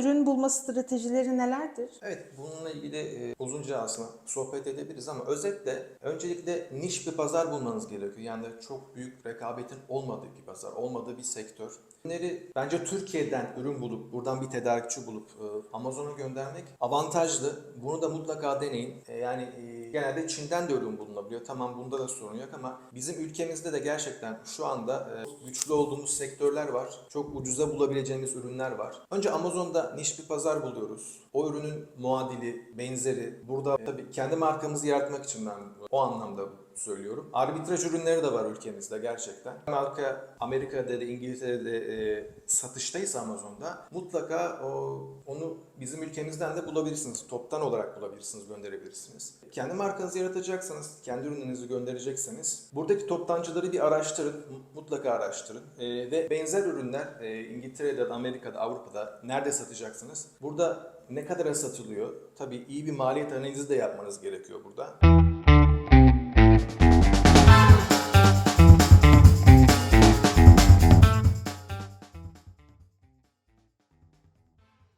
ürün bulma stratejileri nelerdir? Evet, bununla ilgili e, uzunca aslında sohbet edebiliriz ama özetle öncelikle niş bir pazar bulmanız gerekiyor. Yani çok büyük rekabetin olmadığı bir pazar, olmadığı bir sektör. Ürünleri bence Türkiye'den ürün bulup, buradan bir tedarikçi bulup e, Amazon'a göndermek avantajlı. Bunu da mutlaka deneyin. E, Yani genelde Çin'den de ürün bulunabiliyor. Tamam bunda da sorun yok ama bizim ülkemizde de gerçekten şu anda e, güçlü olduğumuz sektörler var. Çok ucuza bulabileceğimiz ürünler var. Önce Amazon'da niş bir pazar buluyoruz. O ürünün muadili, benzeri. Burada e, tabii kendi markamızı yaratmak için ben o anlamda söylüyorum. Arbitraj ürünleri de var ülkemizde gerçekten. Marka Amerika'da da İngiltere'de e, satıştaysa Amazon'da mutlaka o, onu bizim ülkemizden de bulabilirsiniz. Toptan olarak bulabilirsiniz, gönderebilirsiniz. Kendi markanızı yaratacaksınız, kendi ürünlerinizi gönderecekseniz buradaki toptancıları bir araştırın, mutlaka araştırın. E, ve benzer ürünler e, İngiltere'de, Amerika'da, Avrupa'da nerede satacaksınız? Burada ne kadara satılıyor? Tabii iyi bir maliyet analizi de yapmanız gerekiyor burada.